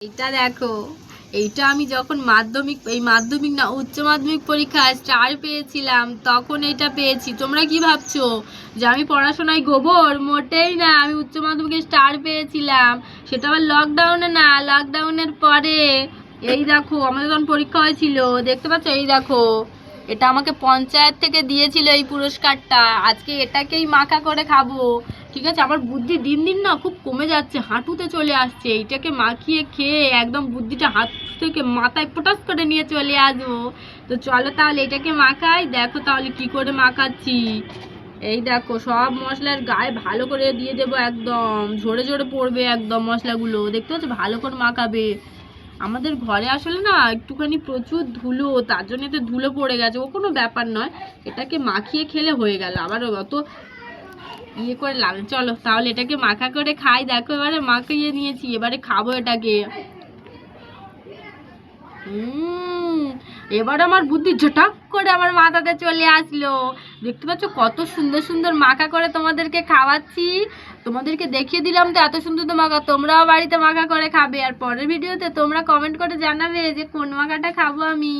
এইটা দেখো, এইটা আমি যখন মাধ্যমিক, এই মাধ্যমিক না, উচ্চ মাধ্যমিক পরীক্ষায় স্টার পেয়েছিলাম, তখন এটা পেয়েছি। তোমরা কি ভাবছ যে আমি পড়াশোনায় গোবর? মোটেই না, আমি উচ্চ মাধ্যমিকে স্টার পেয়েছিলাম। সেটা আবার লকডাউনে না লকডাউনের পরে। এই দেখো, আমাদের তখন পরীক্ষা হয়েছিল, দেখতে পাচ্ছ? এই দেখো, এটা আমাকে পঞ্চায়েত থেকে দিয়েছিল এই পুরস্কারটা। আজকে এটাকেই মাখা করে খাব। ঠিক আছে? আমার বুদ্ধি দিন দিন না খুব কমে যাচ্ছে, হাঁটুতে চলে আসছে। এইটাকে মাখিয়ে খেয়ে একদম বুদ্ধিটা হাত থেকে মাথায় পটাস করে নিয়ে চলে আসব। তো চলো তাহলে এটাকে মাখাই, দেখো তাহলে কি করে মাখাচ্ছি। এই দেখো, সব মশলার গায়ে ভালো করে দিয়ে দেবো একদম। ঝরে ঝরে পড়বে একদম মশলাগুলো। দেখতে পাচ্ছ? ভালো করে মাখাবে। আমাদের ঘরে আসলে না একটুখানি প্রচুর ধুলো, তার জন্য তো ধুলো পড়ে গেছে। ও কোনো ব্যাপার নয়। এটাকে মাখিয়ে খেলে হয়ে গেল। আবার অত ইয়ে করে নেই। চলো তাহলে এটাকে মাখা করে খাই। দেখো এবারে মাখিয়ে নিয়েছি, এবারে খাব এটাকে। এবার আমার বুদ্ধি ঝটাক করে আমার মাথাতে চলে আসলো। দেখতে পাচ্ছ কত সুন্দর সুন্দর মাখা করে তোমাদেরকে খাওয়াচ্ছি। তোমাদেরকে দেখিয়ে দিলাম তো এত সুন্দর তো মাখা। তোমরাও বাড়িতে মাখা করে খাবে। আর পরের ভিডিওতে তোমরা কমেন্ট করে জানাবে যে কোন মাখাটা খাব আমি।